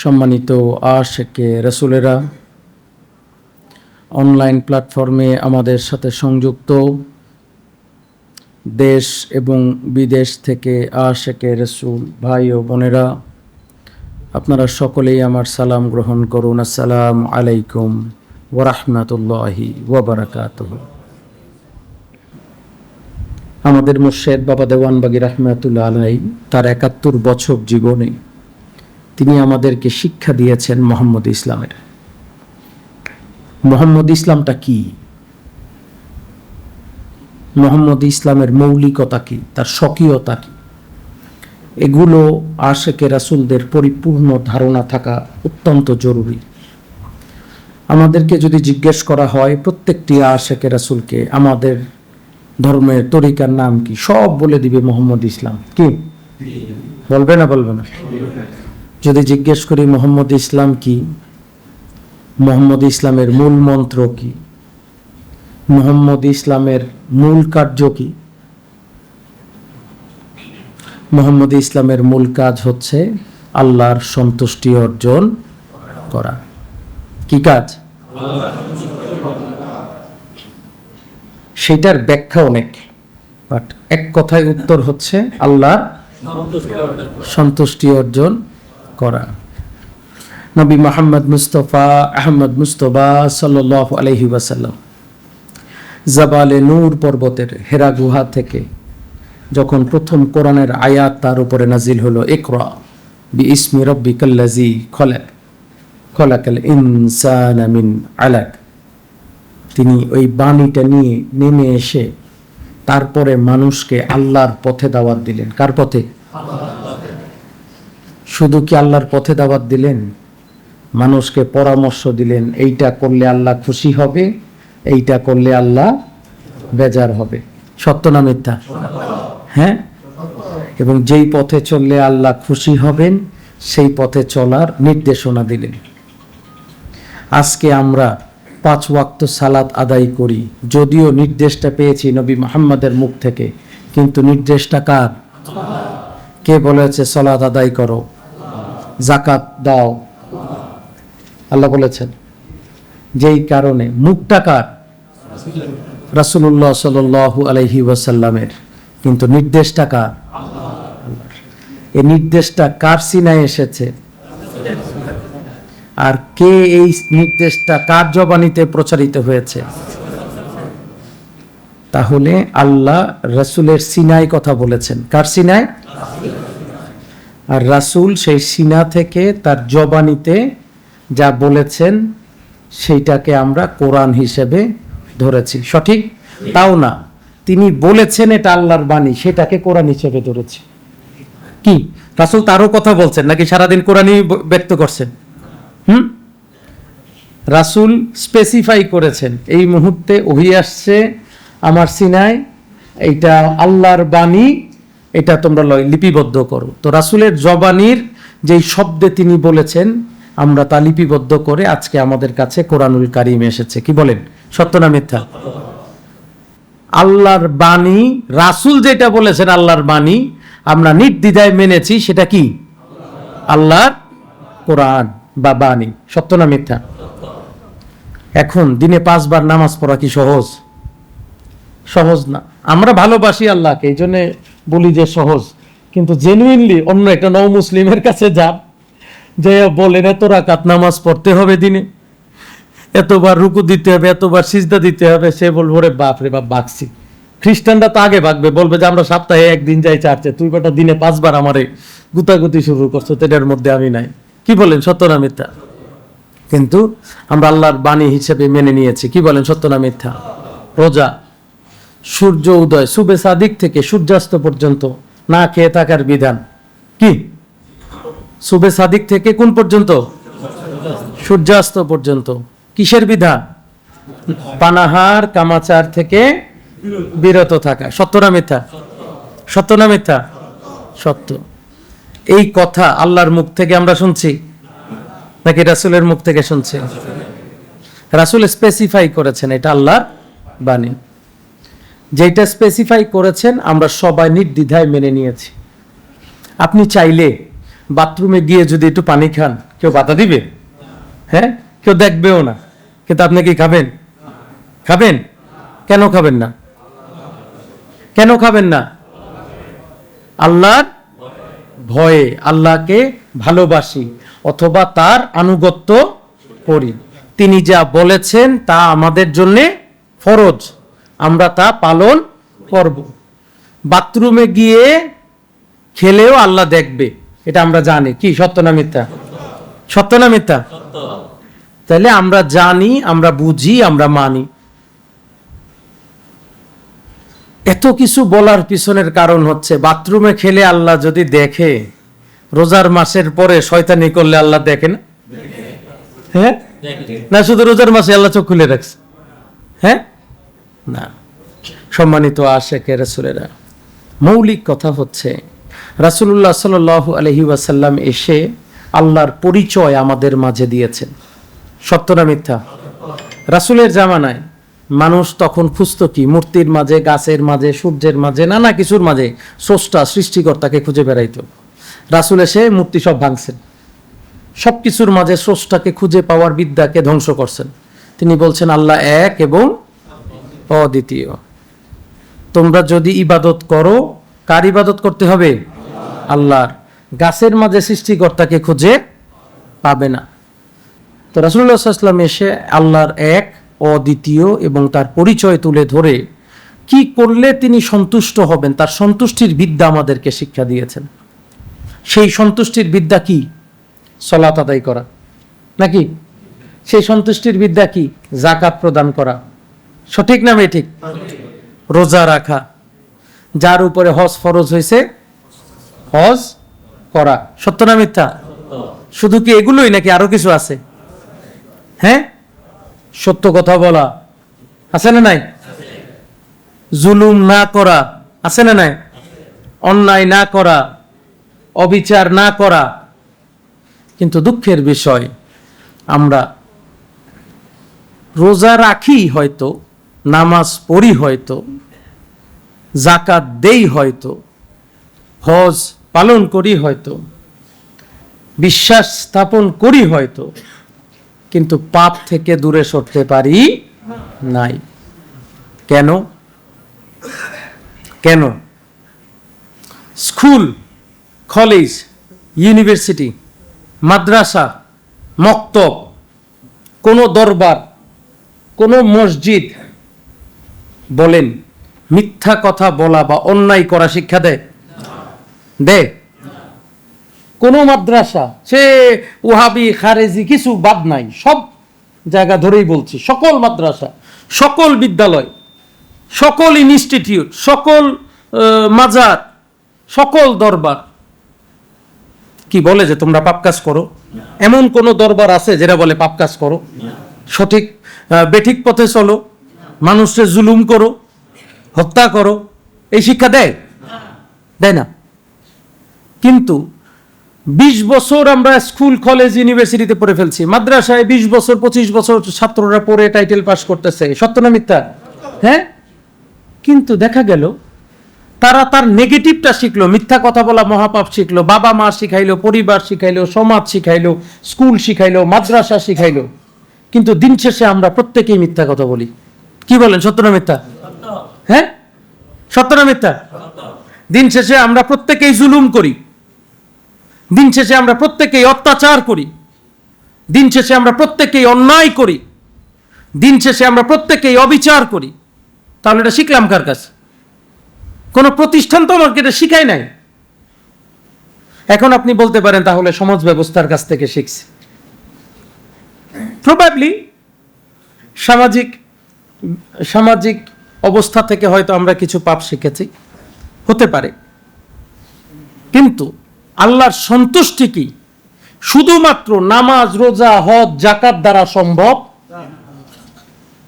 সম্মানিত আশেকে রসুলেরা, অনলাইন প্ল্যাটফর্মে আমাদের সাথে সংযুক্ত দেশ এবং বিদেশ থেকে আশেকে রসুল ভাই ও বোনেরা, আপনারা সকলেই আমার সালাম গ্রহণ করুন। আসসালাম আলাইকুম ওরহমতুল্লাহি ওবরাকাতুহ আমাদের মুর্শেদ বাবা দেওয়ানবাগি রহমাতুল্লাহ আলাই তার একাত্তর বছর জীবনে তিনি আমাদেরকে শিক্ষা দিয়েছেন মোহাম্মদ ইসলামের। মোহাম্মদ ইসলামটা কি? মোহাম্মদ ইসলামের মৌলিকতা কি? তার স্বকীয়তা কি? এগুলো আশেকে রাসুলদের পরিপূর্ণ ধারণা থাকা অত্যন্ত জরুরি। আমাদেরকে যদি জিজ্ঞেস করা হয়, প্রত্যেকটি আশেকে রাসুলকে আমাদের ধর্মের তরিকার নাম কি? সব বলে দিবে মোহাম্মদ ইসলাম। কি? বলবে না বলবে না? যদি জিজ্ঞেস করি, মোহাম্মদ ইসলাম কি? মোহাম্মদ ইসলামের মূল মন্ত্র কি? মোহাম্মদ ইসলামের মূল কার্য কি? মোহাম্মদ ইসলামের মূল কাজ হচ্ছে আল্লাহর সন্তুষ্টি অর্জন করা। কি কাজ? সেটার ব্যাখ্যা অনেক বাট এক কথায় উত্তর হচ্ছে আল্লাহ সন্তুষ্টি অর্জন করা। নবী মোহাম্মদ মুস্তফা আহমদ মুস্তফা সাল্লাহ আলহি ওয়াসাল্লাম জাবালে নূর পর্বতের হেরা গুহা থেকে যখন প্রথম কোরআনের আয়াত তার উপরে নাজিল হলো একরা বি ইসমি রব্বি কাল্লাজি খলাক, খলাকাল ইনসান মিন আলাক। তিনি ওই বাণীটা নিয়ে নেমে এসে তারপরে মানুষকে আল্লাহর পথে দাওয়াত দিলেন। কার পথে? শুধু কি আল্লাহর পথে দাওয়াত দিলেন? মানুষকে পরামর্শ দিলেন, এইটা করলে আল্লাহ খুশি হবে, এইটা করলে আল্লাহ বেজার হবে। সত্য না মিথ্যা? হ্যাঁ? এবং যেই পথে চললে আল্লাহ খুশি হবেন, সেই পথে চলার নির্দেশনা দিলেন। আজকে আমরা পাঁচ ওয়াক্ত সালাত আদায় করি। যদিও নির্দেশটা পেয়েছি নবী মোহাম্মদের মুখ থেকে, কিন্তু নির্দেশটা কার? কে বলেছে, সালাত আদায় করো জাকাত দাও। আল্লাহ বলেছেন, যেই কারণে মুখটা কার? রাসুল্লাহ সাল আলহি ওয়াসাল্লামের। কিন্তু নির্দেশটা কার? এই নির্দেশটা কার সিনায় এসেছে? আর কে এই নির্দেশটা কার জবানিতে প্রচারিত হয়েছে? তাহলে আল্লাহ রাসুলের সিনায় কথা বলেছেন। কার সিনায়? আর রাসুল সেই সিনা থেকে তার জবানিতে যা বলেছেন, সেইটাকে আমরা কোরআন হিসেবে ধরেছি। সঠিক? তাও না। তিনি বলেছেন এটা আল্লাহর বাণী, সেটাকে কোরআন হিসেবে ধরেছি। কি? রাসুল তারও কথা বলছেন, নাকি সারাদিন কোরআনই ব্যক্ত করছেন? হুম? রাসুল স্পেসিফাই করেছেন, এই মুহূর্তে ওহি আসছে আমার সিনায়, এইটা আল্লাহর বাণী এটা তোমরা লয় লিপিবদ্ধ করো। তো রাসুলের জবানির যেই শব্দে তিনি বলেছেন, আমরা তা লিপিবদ্ধ করে আজকে আমাদের কাছে কোরআনুল কারিম এসেছে। কি বলেন? সত্য না মিথ্যা? আল্লাহর বাণী, রাসুল যেটা বলেছেন আল্লাহর বাণী, আমরা নির্দ্বিধায় মেনেছি, সেটা কি? আল্লাহর কোরআন বা বাণী। সত্য না মিথ্যা? এখন দিনে পাঁচবার নামাজ পড়া কি সহজ? সহজ না। আমরা ভালোবাসি আল্লাহকে, এই জন্য বলি যে সহজ। কিন্তু জেনুইনলি অন্য একটা নৌ মুসলিমের কাছে যান যে বলেন, এত রাকাত নামাজ পড়তে হবে দিনে। এতবার রুকু দিতে হবে, এতবার সিজদা দিতে হবে। সে বলব রে বাপ রে বাপ বাগছি খ্রিস্টানরা তো আগে ভাগবে, বলবে যে, আমরা সপ্তাহে একদিন যাই চার্চে, তুই বেটা দিনে পাঁচবার আমারে গুতাগুতি শুরু করছ তো এটার মধ্যে আমি নাই। কি বলেন, সত্য না মিথ্যা? কিন্তু আমরা আল্লাহর বাণী হিসেবে মেনে নিয়েছি। কি বলেন, সত্য না মিথ্যা? রোজা। সূর্য উদয় সুবে সাদিক থেকে সূর্যাস্ত পর্যন্ত না খেয়ে থাকার বিধান। কি? সুবে সাদিক থেকে কোন পর্যন্ত? সূর্যাস্ত পর্যন্ত। কিসের বিধান? পানাহার কামাচার থেকে বিরত থাকা। সত্য না মিথ্যা? সত্য না মিথ্যা? সত্য। এই কথা আল্লাহর মুখ থেকে আমরা শুনছি? নাকি রাসুলের মুখ থেকে শুনছি? রাসুল স্পেসিফাই করেছেন এটা আল্লাহর বাণী। যেটা স্পেসিফাই করেছেন, আমরা সবাই নির্দ্বিধায় মেনে নিয়েছি। আপনি চাইলে বাথরুমে গিয়ে যদি একটু পানি খান, কেউ বাধা দিবে? হ্যাঁ? কেউ দেখবেও না। কিন্তু আপনি কি খাবেন? খাবেন? কেন খাবেন না? কেন খাবেন না? আল্লাহর ভয়ে, আল্লাহকে ভালোবাসি, অথবা তার আনুগত্য করি। তিনি যা বলেছেন তা আমাদের জন্যে ফরজ। আমরা তা পালন করব। বাথরুমে গিয়ে খেলেও আল্লাহ দেখবে। এটা আমরা জানি। কি? সত্য না মিথ্যা? সত্য না মিথ্যা? তাহলে আমরা জানি আমরা বুঝি আমরা মানি। এত কিছু বলার পিছনের কারণ হচ্ছে বাথরুমে খেলে আল্লাহ যদি দেখে রোজার মাসের পরে শয়তানি করলে আল্লাহ দেখে না? হ্যাঁ? না শুধু রোজার মাসে আল্লাহ চোখ খুলে রাখছে। হ্যাঁ? না। সম্মানিত আশেকের রাসুলেরা, মৌলিক কথা হচ্ছে রাসুল্লাহ সাল আলহি ওয়াসাল্লাম এসে আল্লাহর পরিচয় আমাদের মাঝে দিয়েছেন। সত্য না মিথ্যা? রাসুলের জামানায় মানুষ তখন খুঁজত কি, মূর্তির মাঝে, গাছের মাঝে, সূর্যের মাঝে, নানা কিছুর মাঝে স্রষ্টা, সৃষ্টিকর্তাকে খুঁজে বেড়াইতো। রাসুল এসে মূর্তি সব ভাঙছেন। সব কিছুর মাঝে স্রষ্টাকে খুঁজে পাওয়ার বিদ্যাকে ধ্বংস করছেন। তিনি বলছেন, আল্লাহ এক এবং অদ্বিতীয়। তোমরা যদি ইবাদত করো, কার ইবাদত করতে হবে? আল্লাহর। গাছের মাঝে সৃষ্টিকর্তাকে খুঁজে পাবে না। তো রাসুল্লাহাম এসে আল্লাহর এক, অদ্বিতীয় এবং তার পরিচয় তুলে ধরে কি করলে তিনি সন্তুষ্ট হবেন, তার সন্তুষ্টির বিদ্যা আমাদেরকে শিক্ষা দিয়েছেন। সেই সন্তুষ্টির বিদ্যা কি? সলাত আদায় করা। নাকি? সেই সন্তুষ্টির বিদ্যা কি? জাকাত প্রদান করা। সঠিক না ঠিক রোজা রাখা। যার উপরে হজ ফরজ হয়েছে হজ করা। সত্য না মিথ্যা? শুধু কি এগুলোই নাকি আরও কিছু আছে? হ্যাঁ? সত্য কথা বলা। আছে না নাই? জুলুম না করা। আছে না নাই? অন্যায় না করা। অবিচার না করা। কিন্তু দুঃখের বিষয়, আমরা রোজা রাখি হয়তো নামাজ পড়ি হয়তো জাকাত দেই হয়তো, হজ পালন করি হয়তো, বিশ্বাস স্থাপন করি হয়তো, কিন্তু পাপ থেকে দূরে সরতে পারি নাই। কেন? কেন? স্কুল, কলেজ, ইউনিভার্সিটি, মাদ্রাসা, মক্তব, কোনো দরবার, কোনো মসজিদ বলেন, মিথ্যা কথা বলা বা অন্যায় করা শিক্ষা দেয়। দে। কোনো মাদ্রাসা, সে ওহাবি, খারেজি কিছু বাদ নাই, সব জায়গা ধরেই বলছি, সকল মাদ্রাসা, সকল বিদ্যালয়, সকল ইনস্টিটিউট, সকল মাজার, সকল দরবার। কি বলে যে তোমরা পাপ কাজ করো? এমন কোন দরবার আছে যেটা বলে পাপ কাজ করো? সঠিক? বেঠিক পথে চলো। মানুষের জুলুম করো, হত্যা করো, এই শিক্ষা দেয়? দেয় না। কিন্তু বিশ বছর আমরা স্কুল, কলেজ, ইউনিভার্সিটিতে পড়ে ফেলছি। মাদ্রাসায় বিশ বছর, পঁচিশ বছর ছাত্ররা পড়ে টাইটেল পাস করতেছে। সত্য না মিথ্যা? হ্যাঁ? কিন্তু দেখা গেল, তারা তার নেগেটিভটা শিখলো। মিথ্যা কথা বলা মহাপাপ শিখলো। বাবা মা শিখাইলো, পরিবার শিখাইলো, সমাজ শিখাইলো, স্কুল শিখাইলো, মাদ্রাসা শিখাইলো। কিন্তু দিন শেষে আমরা প্রত্যেকেই মিথ্যা কথা বলি। কি বলেন, সত্য না মিথ্যা? হ্যাঁ? সত্য না মিথ্যা? দিন শেষে আমরা প্রত্যেকেই জুলুম করি। দিন শেষে আমরা প্রত্যেকেই অত্যাচার করি। দিন শেষে আমরা প্রত্যেকেই অন্যায় করি। দিন শেষে আমরা প্রত্যেকেই অবিচার করি। তাহলে এটা শিখলাম কার কাছে? কোনো প্রতিষ্ঠান তো আমাকে এটা শিখায় নাই। এখন আপনি বলতে পারেন, তাহলে সমাজ ব্যবস্থার কাছ থেকে শিখছি। প্রবাবলি সামাজিক সামাজিক অবস্থা থেকে হয়তো আমরা কিছু পাপ শিখেছি। হতে পারে। কিন্তু আল্লাহর সন্তুষ্টি কি? শুধুমাত্র নামাজ, রোজা, হজ জাকাত দ্বারা সম্ভব?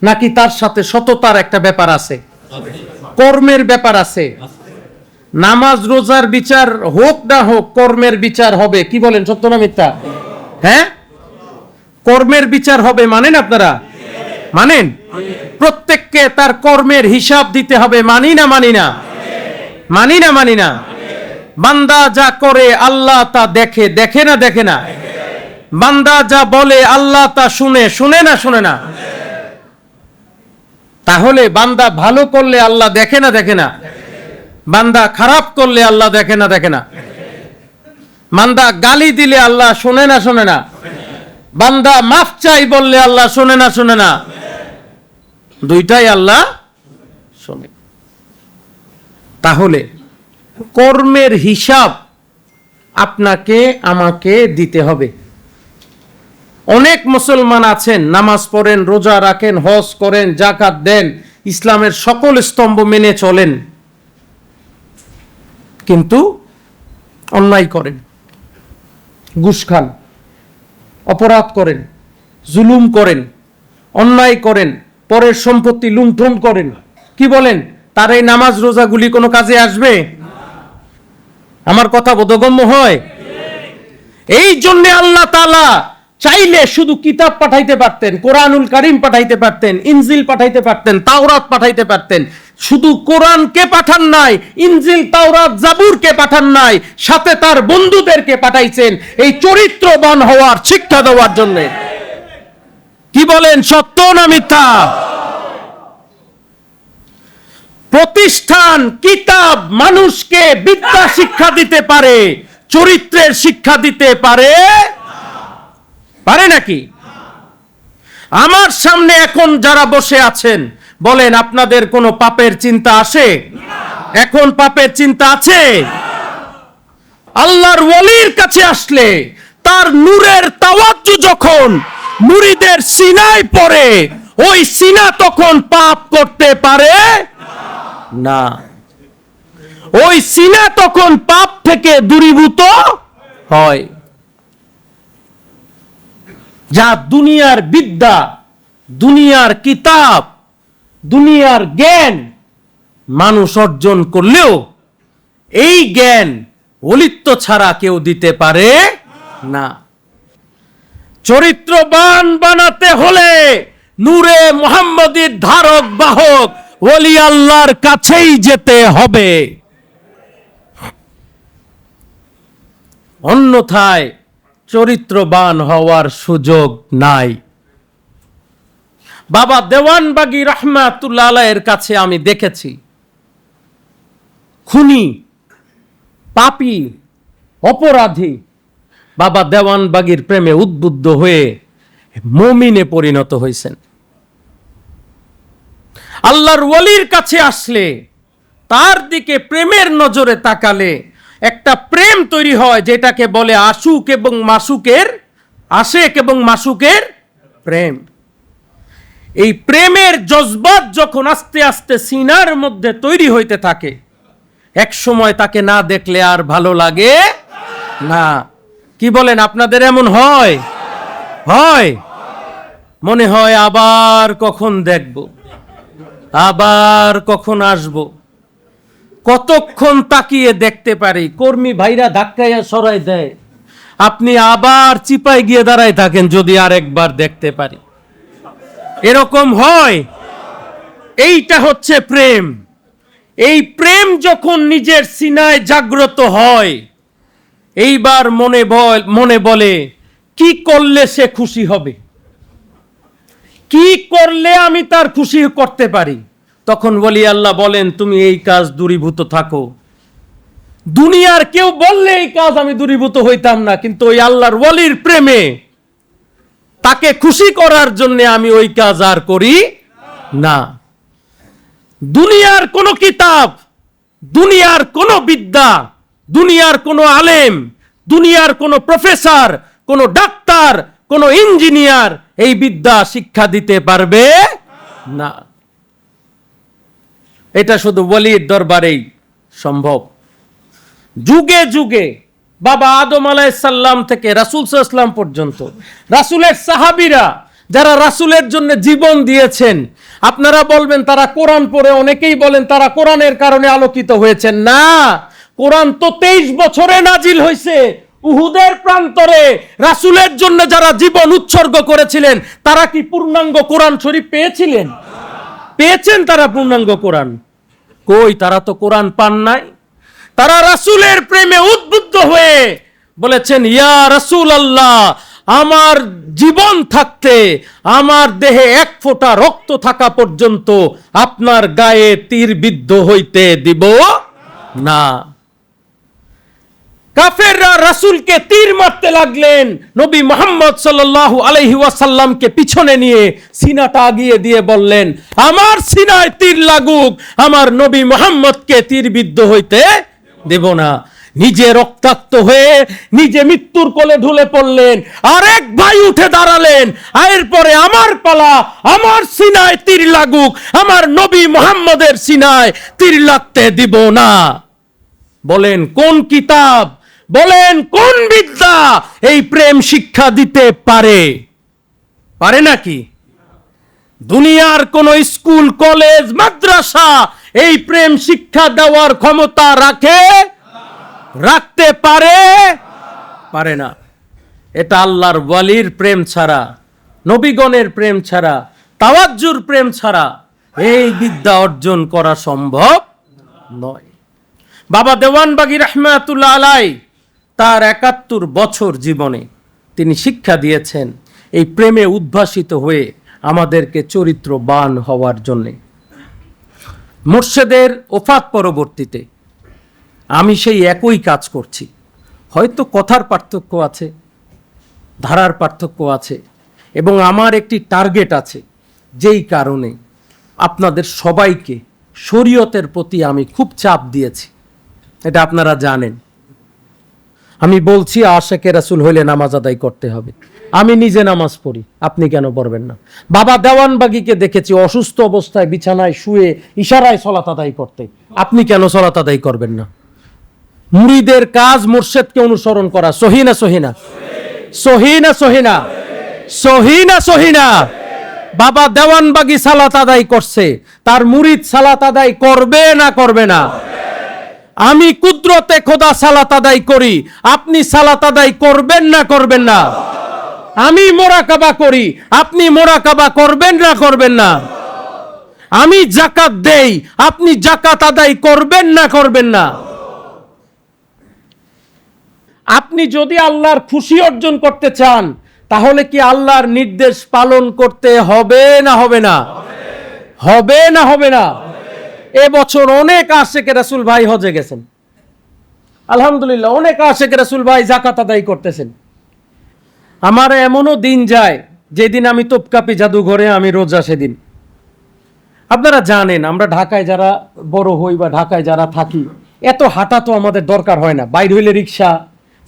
নাকি তার সাথে সততার একটা ব্যাপার আছে? কর্মের ব্যাপার আছে। নামাজ, রোজার বিচার হোক না হোক, কর্মের বিচার হবে। কি বলেন, সত্য না মিথ্যা? হ্যাঁ? কর্মের বিচার হবে মানেন আপনারা? মানেন? প্রত্যেককে তার কর্মের হিসাব দিতে হবে, মানি না মানি না। মানি না মানি না। বান্দা যা করে, আল্লাহ তা দেখে দেখে না দেখে না। বান্দা যা বলে, আল্লাহ তা শুনে শুনে না শুনে না। তাহলে বান্দা ভালো করলে আল্লাহ দেখে না দেখে না। বান্দা খারাপ করলে আল্লাহ দেখে না দেখে না। বান্দা গালি দিলে আল্লাহ শোনে না শোনে না। বান্দা মাফ চাই বললে আল্লাহ শোনে না শোনে না। দুইটাই আল্লাহ শোনে তাহলে কর্মের হিসাব আপনাকে, আমাকে দিতে হবে। অনেক মুসলমান আছেন, নামাজ পড়েন, রোজা রাখেন, হজ করেন জাকাত দেন, ইসলামের সকল স্তম্ভ মেনে চলেন। কিন্তু অন্যায় করেন, ঘুষ খান, অপরাধ করেন, জুলুম করেন, অন্যায় করেন পরের সম্পত্তি লুণ্ঠন করেন। কি বলেন? তার এই নামাজ রোজাগুলি কোনো কাজে আসবে? আমার কথা বোধগম্য হয়? এই জন্য আল্লাহ তালা চাইলে শুধু কিতাব পাঠাইতে পারতেন, কোরআনুল কারিম পাঠাইতে পারতেন, ইনজিল পাঠাইতে পারতেন, তাওরাত পাঠাইতে পারতেন। শুধু কোরআনকে পাঠান নাই, ইনজিল, তাওরাত, জাবুরকে পাঠান নাই, সাথে তার বন্ধুদেরকে পাঠাইছেন। এই চরিত্রবান হওয়ার শিক্ষা দেওয়ার জন্য। কি বলেন? সত্য না মিথ্যা? প্রতিষ্ঠান, কিতাব মানুষকে বিদ্যা শিক্ষা দিতে পারে, চরিত্রের শিক্ষা দিতে পারে? পারে নাকি? আমার সামনে এখন যারা বসে আছেন, বলেন আপনাদের কোনো পাপের চিন্তা আসে? এখন পাপের চিন্তা আছে? আল্লাহর ওলির কাছে আসলে তার নূরের তাওয়াজ্জু যখন মুরিদের সিনাই পরে ওই সিনা তখন পাপ করতে পারে? না। ওই সিনা তখন পাপ থেকে দূরীভূত হয়। যা দুনিয়ার বিদ্যা, দুনিয়ার কিতাব, দুনিয়ার জ্ঞান মানুষ অর্জন করলেও এই জ্ঞান অলিত্ব ছাড়া কেউ দিতে পারে না। চরিত্রবান বানাতে হলে নূরে মোহাম্মদীর ধারক বাহক ওলি আল্লাহর কাছেই যেতে হবে। অন্যথায় চরিত্রবান হওয়ার সুযোগ নাই। বাবা দেওয়ানবাগি রহমাতুল্লাহ এর কাছে আমি দেখেছি, খুনি, পাপি, অপরাধী বাবা দেওয়ানবাগির প্রেমে উদ্বুদ্ধ হয়ে মমিনে পরিণত হয়েছেন। আল্লাহর ওয়ালির কাছে আসলে তার দিকে প্রেমের নজরে তাকালে একটা প্রেম তৈরি হয় যেটাকে বলে আশুক এবং মাসুকের আশেক এবং মাসুকের প্রেম। এই প্রেমের জজবাত যখন আস্তে আস্তে সিনার মধ্যে তৈরি হইতে থাকে, এক সময় তাকে না দেখলে আর ভালো লাগে না। কি বলেন, আপনাদের এমন হয়? হয়? মনে হয় আবার কখন দেখব, আবার কখন আসব। কতক্ষণ তাকিয়ে দেখতে পারি, কর্মী ভাইরা ধাক্কাইয়া সরাই দেয়। আপনি আবার চিপায় গিয়ে দাঁড়ায় থাকেন যদি আরেকবার দেখতে পারি। এরকম হয়? এইটা হচ্ছে প্রেম। এই প্রেম যখন নিজের সিনায় জাগ্রত হয় এইবার মনে মনে বলে, কি করলে সে খুশি হবে? কি করলে আমি তার খুশি করতে পারি? তখন বলি, আল্লাহ বলেন, তুমি এই কাজ দূরীভূত থাকো। দুনিয়ার কেউ বললে এই কাজ আমি দূরীভূত হইতাম না, কিন্তু ওই আল্লাহর ওলির প্রেমে তাকে খুশি করার জন্য আমি ওই কাজ আর করি না। দুনিয়ার কোন কিতাব, দুনিয়ার কোন বিদ্যা দুনিয়ার কোন আলেম, দুনিয়ার কোন প্রফেসর, কোনো ডাক্তার, কোন ইঞ্জিনিয়ার এই বিদ্যা শিক্ষা দিতে পারবে? না। এটা শুধু বলির দরবারেই সম্ভব। যুগে যুগে বাবা আদম আলাইসাল্লাম থেকে রাসুল সাল্লাম পর্যন্ত, রাসুলের সাহাবিরা যারা রাসুলের জন্য জীবন দিয়েছেন, আপনারা বলবেন তারা কোরআন পড়ে, অনেকেই বলেন তারা কোরআনের কারণে আলোকিত হয়েছেন। না কোরআন তো তেইশ বছরে নাজিল হয়েছে উহুদের প্রান্তরে রাসুলের জন্য যারা জীবন উৎসর্গ করেছিলেন, তারা কি পূর্ণাঙ্গ কোরআন শরীফ পেয়েছিলেন? পেয়েছেন তারা পূর্ণাঙ্গ কোরআন? কই, তারা তো কোরআন পান নাই। তারা রাসূলের প্রেমে উদ্বুদ্ধ হয়ে বলেছেন, ইয়া রাসূল আল্লাহ আমার জীবন থাকতে, আমার দেহে এক ফোঁটা রক্ত থাকা পর্যন্ত আপনার গায়ে তীর বিদ্ধ হইতে দিব না। কাফেররা রাসূলকে তীর মারতে লাগলেন। নবী মোহাম্মদ সাল্লাল্লাহু আলাইহি ওয়াসাল্লামকে পিছনে নিয়ে সিনাটা আগিয়ে দিয়ে বললেন, আমার সিনায় তীর লাগুক, আমার নবী মোহাম্মদকে তীর বিদ্ধ হইতে দেব না। নিজে রক্তাক্ত হয়ে নিজে মৃত্যুর কোলে ঢুলে পড়লেন, আরেক ভাই উঠে দাঁড়ালেন এরপরে আমার পালা, আমার সিনায় তীর লাগুক, আমার নবী মোহাম্মদের সিনায় তীর লাগতে দিব না। বলেন, কোন কিতাব বলেন, কোন বিদ্যা এই প্রেম শিক্ষা দিতে পারে? পারে নাকি? দুনিয়ার কোন স্কুল, কলেজ, মাদ্রাসা এই প্রেম শিক্ষা দেওয়ার ক্ষমতা রাখে? রাখতে পারে? পারে না। এটা আল্লাহর ওয়ালির প্রেম ছাড়া, নবীগণের প্রেম ছাড়া, তাওয়াজ্জুর প্রেম ছাড়া এই বিদ্যা অর্জন করা সম্ভব নয়। বাবা দেওয়ানবাগি রহমাতুল্লাহ আলাই তার একাত্তর বছর জীবনে তিনি শিক্ষা দিয়েছেন এই প্রেমে উদ্ভাসিত হয়ে আমাদেরকে চরিত্রবান হওয়ার জন্যে। মোর্শেদের ওফাত পরবর্তীতে আমি সেই একই কাজ করছি। হয়তো কথার পার্থক্য আছে, ধারার পার্থক্য আছে এবং আমার একটি টার্গেট আছে, যেই কারণে আপনাদের সবাইকে শরীয়তের প্রতি আমি খুব চাপ দিয়েছি। এটা আপনারা জানেন। আমি বলছি আশেকে রাসুল হইলে নামাজ আদায় করতে হবে। আমি নিজে নামাজ পড়ি, আপনি কেন পড়বেন না? বাবা দেওয়ানবাগিকে দেখেছি অসুস্থ অবস্থায় বিছানায় শুয়ে ইশারায় সলাত আদায় করতে। আপনি কেন সলাত আদায় করবেন না? মুরিদের কাজ মুর্শেদকে অনুসরণ করা সহিনা সহিনা সহিনা সহিনা সহিনা সহিনা বাবা দেওয়ানবাগি সালাত আদায় করছে, তার মুরিদ সালাত আদায় করবে না করবে না? আমি কুদরতে খোদা সালাত আদায় করি। আপনি সালাত আদায় করবেন না করবেন না? আমি মোরাকাবা করি। আপনি মোরাকাবা করবেন না করবেন না? আমি জাকাত দেই। আপনি জাকাত আদায় করবেন না করবেন না? আপনি যদি আল্লাহর খুশি অর্জন করতে চান, তাহলে কি আল্লাহর নির্দেশ পালন করতে হবে না হবে না? হবে না হবে না? এবছর অনেক আশেকে রাসুল ভাই হজে গেছেন। আলহামদুলিল্লাহ, অনেক আশেকে রাসুল ভাই জাকাত আদায় করতেছেন। আমার এমনও দিন যায়, যেদিন আমি তোপকাপি জাদুঘরে, আমি রোজা সেদিন। আপনারা জানেন, আমরা ঢাকায় যারা বড় হই বা ঢাকায় যারা থাকি, এত হাঁটা তো আমাদের দরকার হয় না। বাইরে হইলে রিক্সা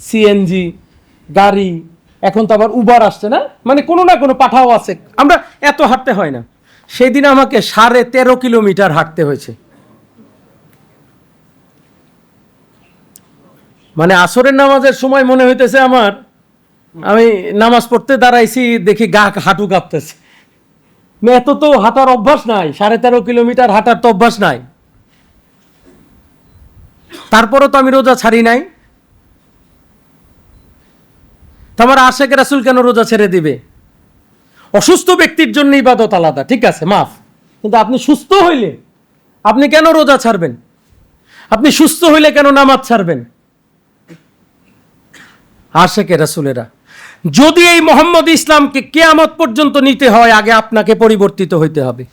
সিএনজি গাড়ি, এখন তো আবার উবার আসছে না? মানে কোনো না কোনো পাঠাও আছে। আমরা এত হাঁটতে হয় না। সেদিন আমাকে সাড়ে তেরো কিলোমিটার হাঁটতে হয়েছে। মানে আসরের নামাজের সময় মনে হইতেছে আমার, আমি নামাজ পড়তে দাঁড়াইছি, দেখি গা হাঁটু কাঁপতেছে। এত তো হাঁটার অভ্যাস নাই, সাড়ে তেরো কিলোমিটার হাঁটার তো অভ্যাস নাই। তারপরও তো আমি রোজা ছাড়ি নাই। তো আমার আশেখ রাসুল কেন রোজা ছেড়ে দিবে? অসুস্থ ব্যক্তির জন্য ইবাদত আলাদা, ঠিক আছে, মাফ। কিন্তু আপনি সুস্থ হইলে, আপনি কেন রোজা ছাড়বেন? আপনি সুস্থ হইলে কেন নামাজ ছাড়বেন? আশেকে রাসুলেরা, যদি এই মোহাম্মদ ইসলামকে কেয়ামত পর্যন্ত নিতে হয়, আগে আপনাকে পরিবর্তিত হইতে হবে।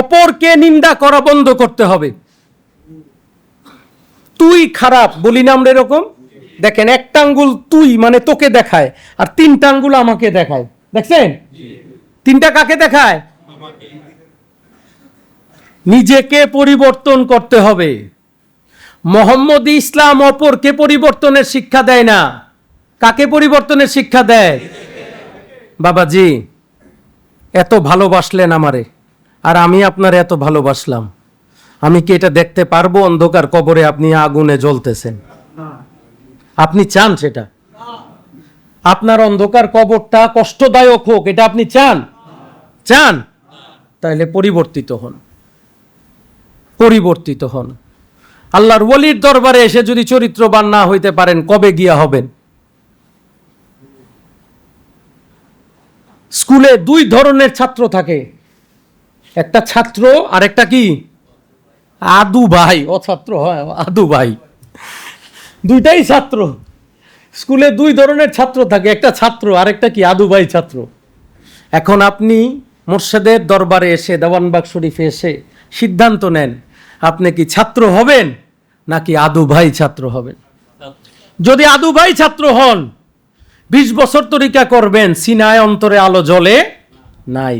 অপরকে নিন্দা করা বন্ধ করতে হবে। তুই খারাপ, বলি না আমরা এরকম। দেখেন একটা আঙ্গুল তুই মানে তোকে দেখায় আর তিনটা আঙ্গুল আমাকে দেখায়। দেখছেন? তিনটা কাকে দেখায়? নিজেকে পরিবর্তন করতে হবে। মোহাম্মদ ইসলাম অপরকে পরিবর্তনের শিক্ষা দেয় না। কাকে পরিবর্তনের শিক্ষা দেয়? বাবাজি এত ভালোবাসলেন আমারে আর আমি আপনার এত ভালোবাসলাম। আমি কি এটা দেখতে পারব? অন্ধকার কবরে আপনি আগুনে জ্বলতেছেন। আপনি চান সেটা। আপনার অন্ধকার কবরটা কষ্টদায়ক হোক, এটা আপনি চান। চান? তাহলে পরিবর্তিত হন। পরিবর্তিত হন। আল্লাহর ওলির দরবারে এসে যদি চরিত্রবান না হইতে পারেন, কবে গিয়া হবেন? স্কুলে দুই ধরনের ছাত্র থাকে। একটা ছাত্র আর একটা কি? আদু ভাই। ও ছাত্র হয়, আদু ভাই। দুইটাই ছাত্র। স্কুলে দুই ধরনের ছাত্র থাকে, একটা ছাত্র, আরেকটা কি আদু ভাই ছাত্র। এখন আপনি মোর্শেদের দরবারে এসে দেওয়ানবাগ শরীফে এসে সিদ্ধান্ত নেন, আপনি কি ছাত্র হবেন, নাকি আদু ভাই ছাত্র হবেন? যদি আদু ভাই ছাত্র হন, বিশ বছর তরিকা করবেন, সিনায় অন্তরে আলো জ্বলে নাই।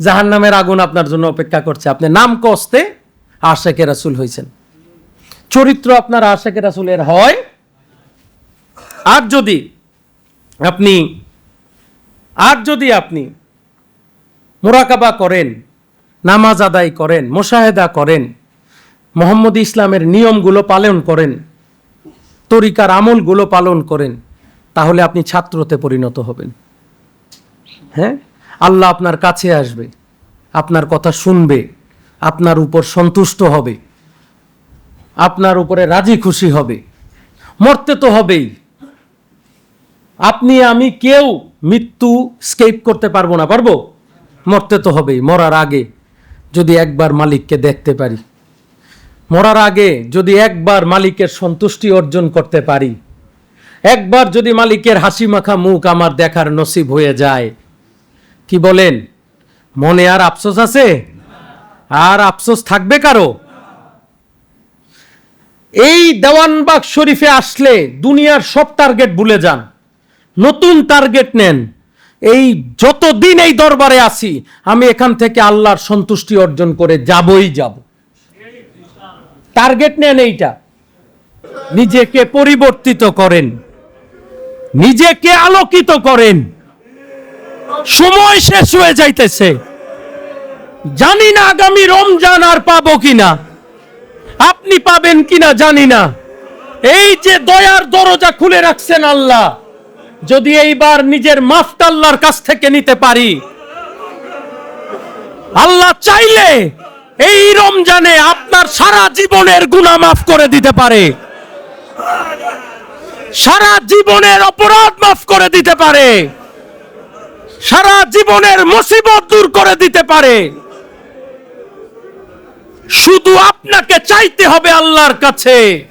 জাহান নামের আগুন আপনার জন্য অপেক্ষা করছে। আপনি নাম কস্তে আশেকে রাসুল হয়েছেন চরিত্র আপনার আশেকে রাসুলের হয়। আর যদি আপনি, আর যদি আপনি মোরাকাবা করেন, নামাজ আদায় করেন, মোশাহেদা করেন, মোহাম্মদ ইসলামের নিয়মগুলো পালন করেন, তরিকার আমলগুলো পালন করেন, তাহলে আপনি ছাত্রতে পরিণত হবেন। হ্যাঁ? আল্লাহ আপনার কাছে আসবে, আপনার কথা শুনবে, আপনার উপর সন্তুষ্ট হবে। আপনার উপরে রাজি খুশি হবে। মরতে তো হবেই। আপনি, আমি কেউ মৃত্যু স্কেপ করতে পারব না, পারব? মরতে তো হবেই, মরার আগে যদি একবার মালিককে দেখতে পারি। মরার আগে যদি একবার মালিকের সন্তুষ্টি অর্জন করতে পারি। একবার যদি মালিকের হাসি মাখা মুখ আমার দেখার নসিব হয়ে যায়। কি বলেন? মনে আর আফসোস আছে? আর আফসোস থাকবে কারও? এই দেওয়ানবাগ শরীফে আসলে দুনিয়ার সব টার্গেট ভুলে যান। নতুন টার্গেট নেন। এই যতদিন এই দরবারে আসি আমি এখান থেকে আল্লাহর সন্তুষ্টি অর্জন করে যাবই যাব। টার্গেট নেন এইটা। নিজেকে পরিবর্তিত করেন। নিজেকে আলোকিত করেন। সময় শেষ হয়ে যাইতেছে। জানি না আগামী রমজান আর পাবো কিনা। আপনি পাবেন কিনা জানি না। এই যে দয়ার দরজা খুলে রাখছেন আল্লাহ, যদি এইবার নিজের মাফটা আল্লাহর কাছ থেকে নিতে পারি। আল্লাহ চাইলে এই রমজানে আপনার সারা জীবনের গুনাহ মাফ করে দিতে পারে। সারা জীবনের অপরাধ মাফ করে দিতে পারে। সারা জীবনের মুসিবত দূর করে দিতে পারে। শুধু আপনাকে চাইতে হবে আল্লাহর কাছে।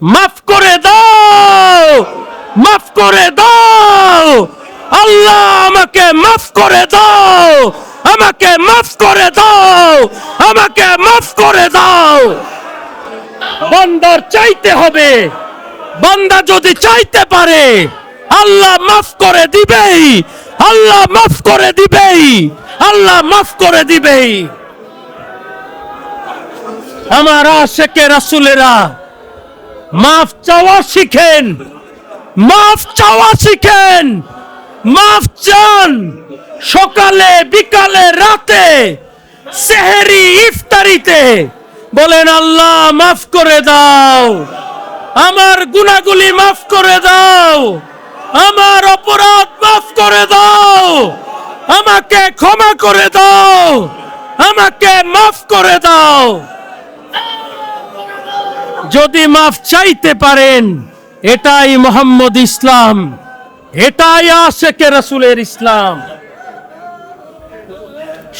মাফ করে দাও, মাফ করে দাও। আল্লাহ আমাকে মাফ করে দাও, আমাকে মাফ করে দাও, আমাকে মাফ করে দাও। বান্দার চাইতে হবে, বান্দা যদি চাইতে পারে, আল্লাহ মাফ করে দিবেই, আল্লাহ মাফ করে দিবেই, আল্লাহ মাফ করে দিবেই। আমার আশেকে রাসুলেরা, মাফ চাওয়া শিখেন, মাফ চাওয়া শিখেন, মাফ চান। সকালে, বিকালে, রাতে, সেহেরি ইফতারিতে বলেন, আল্লাহ, মাফ করে দাও। আমার গুনাগুলি মাফ করে দাও। আমার অপরাধ মাফ করে দাও। আমাকে ক্ষমা করে দাও। আমাকে মাফ করে দাও। যদি মাফ চাইতে পারেন, এটাই মোহাম্মদ ইসলাম, এটাই আশেকে রসুলের ইসলাম।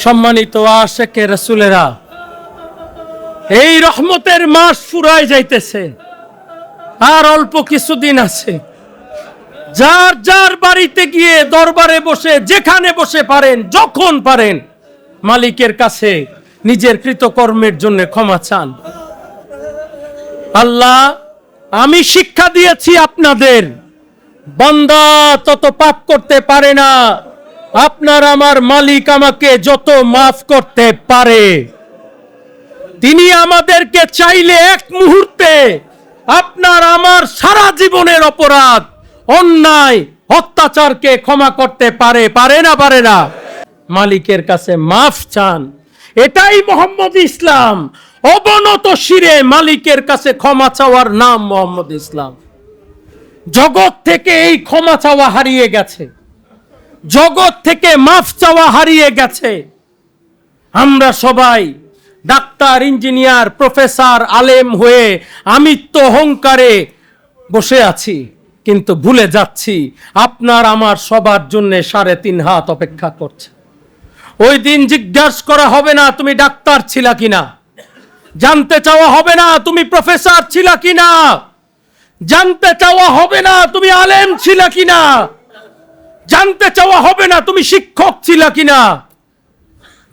সম্মানিত আশেকে রসুলেরা, এই রহমতের মাস ফুরায় যাইতেছে, আর অল্প কিছুদিন আছে। যার যার বাড়িতে গিয়ে দরবারে বসে, যেখানে বসে পারেন, যখন পারেন, মালিকের কাছে নিজের কৃতকর্মের জন্য ক্ষমা চান। আল্লাহ, আমি শিক্ষা দিয়েছি আপনাদের। বান্দা তত পাপ করতে পারে না। আপনার আমার মালিক আমাকে যত মাফ করতে পারে। তিনি আমাদেরকে চাইলে এক মুহূর্তে আপনার আমার সারা জীবনের অপরাধ, অন্যায়, অত্যাচারকে ক্ষমা করতে পারে পারে না পারে না। মালিকের কাছে মাফ চান। এটাই মোহাম্মদ ইসলাম। অবনত শিরে মালিকের কাছে ক্ষমা চাওয়ার নাম মোহাম্মদ ইসলাম। জগৎ থেকে এই ক্ষমা চাওয়া হারিয়ে গেছে। জগৎ থেকে মাফ চাওয়া হারিয়ে গেছে। আমরা সবাই ডাক্তার, ইঞ্জিনিয়ার, প্রফেসর, আলেম হয়ে আমিত্ব অহংকারে বসে আছি, কিন্তু ভুলে যাচ্ছি, আপনার আমার সবার জন্য সাড়ে তিন হাত অপেক্ষা করছে। ওই দিন জিজ্ঞাসা করা হবে না তুমি ডাক্তার ছিলা কিনা। জানতে চাওয়া হবে না তুমি প্রফেসর ছিলা কিনা? জানতে চাওয়া হবে না তুমি আলেম ছিলা কিনা? জানতে চাওয়া হবে না তুমি শিক্ষক ছিলা কিনা?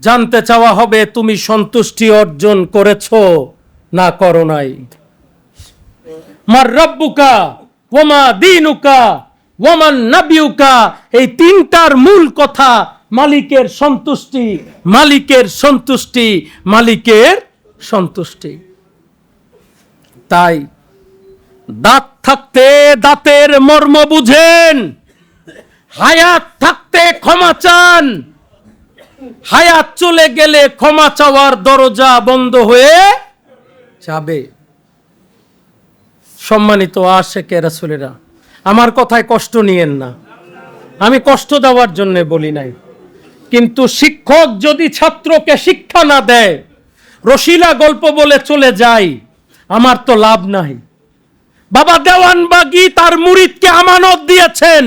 জানতে চাওয়া হবে তুমি সন্তুষ্টি অর্জন করেছ না করো নাই? মার রব্বুকা, ওমা দিনুকা ওমান নাবিউকা, এই তিনটার মূল কথা মালিকের সন্তুষ্টি মালিকের সন্তুষ্টি, মালিকের সন্তুষ্টি। তাই দাঁত থাকতে দাঁতের মর্ম বুঝেন, হায়াত থাকতে ক্ষমা চান। হায়াত চলে গেলে ক্ষমা চাওয়ার দরজা বন্ধ হয়ে যাবে। সম্মানিত আশেকে রাসুলেরা, আমার কথায় কষ্ট নিয়েন না। আমি কষ্ট দেওয়ার জন্য বলি নাই। কিন্তু শিক্ষক যদি ছাত্রকে শিক্ষা না দেয় রশিলা গল্প বলে চলে যায় আমার তো লাভ নাই। বাবা দেওয়ানবাগি তার মুরিদকে আমানত দিয়েছেন,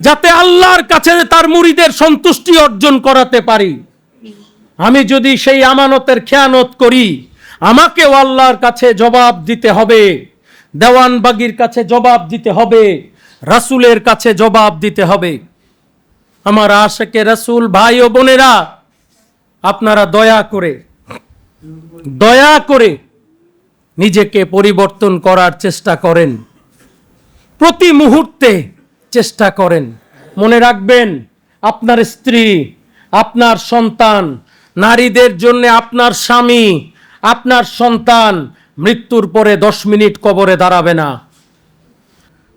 যাতে আল্লাহর কাছে তার মুরিদের সন্তুষ্টি অর্জন করাতে পারি। আমি যদি সেই আমানতের খেয়ানত করি, আমাকেও আল্লাহর কাছে জবাব দিতে হবে দেওয়ানবাগির কাছে জবাব দিতে হবে, রাসূলের কাছে জবাব দিতে হবে। আমার আশেকে রাসূল, ভাই ও বোনেরা, আপনারা দয়া করে দয়া করে নিজেকে পরিবর্তন করার চেষ্টা করেন। প্রতি মুহূর্তে চেষ্টা করেন। মনে রাখবেন, আপনার স্ত্রী, আপনার সন্তান, নারীদের জন্য আপনার স্বামী, আপনার সন্তান মৃত্যুর পরে দশ মিনিট কবরে দাঁড়াবে না।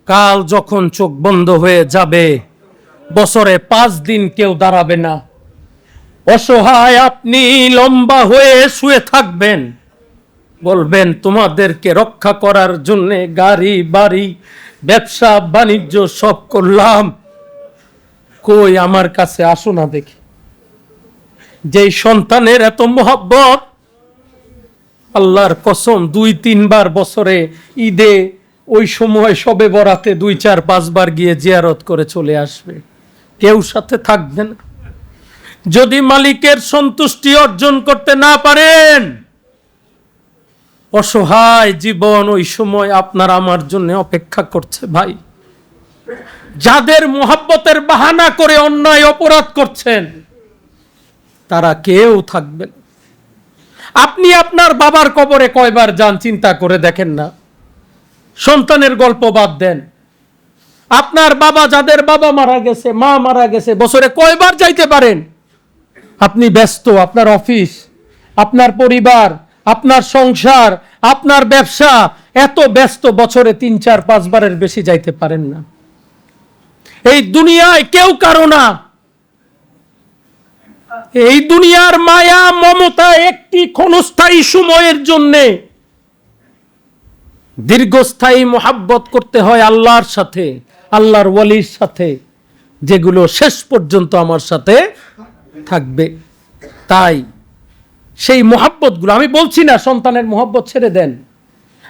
কাল যখন চোখ বন্ধ হয়ে যাবে, বছরে পাঁচ দিন কেউ দাঁড়াবে না। অসহায় আপনি লম্বা হয়ে শুয়ে থাকবেন। বলবেন, তোমাদেরকে রক্ষা করার জন্য গাড়ি, বাড়ি, ব্যবসা, বাণিজ্য সব করলাম। কই আমার কাছে আসো না দেখি। যেই সন্তানের এত মোহাব্বত, আল্লাহর কসম দুই, তিনবার বছরে ঈদে ওই সময় সবে বরাতে দুই, চার, পাঁচবার গিয়ে জিয়ারত করে চলে আসবে। কেউ সাথে থাকবে না। যদি মালিকের সন্তুষ্টি অর্জন করতে না পারেন, অসহায় জীবন ওই সময় আপনার আমার জন্য অপেক্ষা করছে ভাই। যাদের মোহাব্বতের বাহানা করে অন্যায় অপরাধ করছেন, তারা কেউ থাকবেন আপনি আপনার বাবার কবরে কয়বার যান চিন্তা করে দেখেন না। সন্তানের গল্প বাদ দেন। আপনার বাবা, যাদের বাবা মারা গেছে, মা মারা গেছে, বছরে কয়বার যাইতে পারেন? আপনি ব্যস্ত, আপনার অফিস, আপনার পরিবার, আপনার সংসার, আপনার ব্যবসা, এত ব্যস্ত বছরে তিন, চার পাঁচবারের বেশি যাইতে পারেন না। এই দুনিয়ায় কেউ কারও না। এই দুনিয়ার মায়া, মমতা একটি ক্ষণস্থায়ী সময়ের জন্যে। দীর্ঘস্থায়ী মোহাব্বত করতে হয় আল্লাহর সাথে, আল্লাহর ওয়ালির সাথে, যেগুলো শেষ পর্যন্ত আমার সাথে থাকবে। তাই সেই মোহাব্বতগুলো, আমি বলছি না সন্তানের মোহাব্বত ছেড়ে দেন।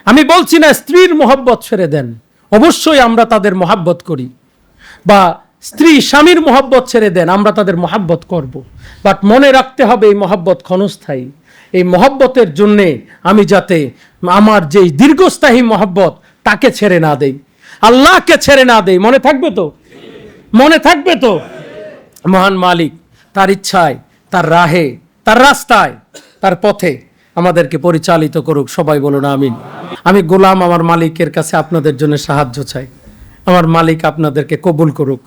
আমি বলছি না স্ত্রীর মোহাব্বত ছেড়ে দেন। অবশ্যই আমরা তাদের মোহাব্বত করি। বা স্ত্রী স্বামীর মোহাব্বত ছেড়ে দেন, আমরা তাদের মোহাব্বত করব। বাট মনে রাখতে হবে এই মোহাব্বত ক্ষণস্থায়ী। এই মহব্বতের জন্যে আমি যাতে আমার যেই দীর্ঘস্থায়ী মহব্বত তাকে ছেড়ে না দেই। আল্লাহকে ছেড়ে না দেই। মনে থাকবে তো? মনে থাকবে তো? মহান মালিক তার ইচ্ছায়, তার রাহে, তার রাস্তায়, তার পথে আমাদেরকে পরিচালিত করুক। সবাই বলুন আমিন। আমি গোলাম আমার মালিকের কাছে আপনাদের জন্য সাহায্য চাই। আমার মালিক আপনাদেরকে কবুল করুক।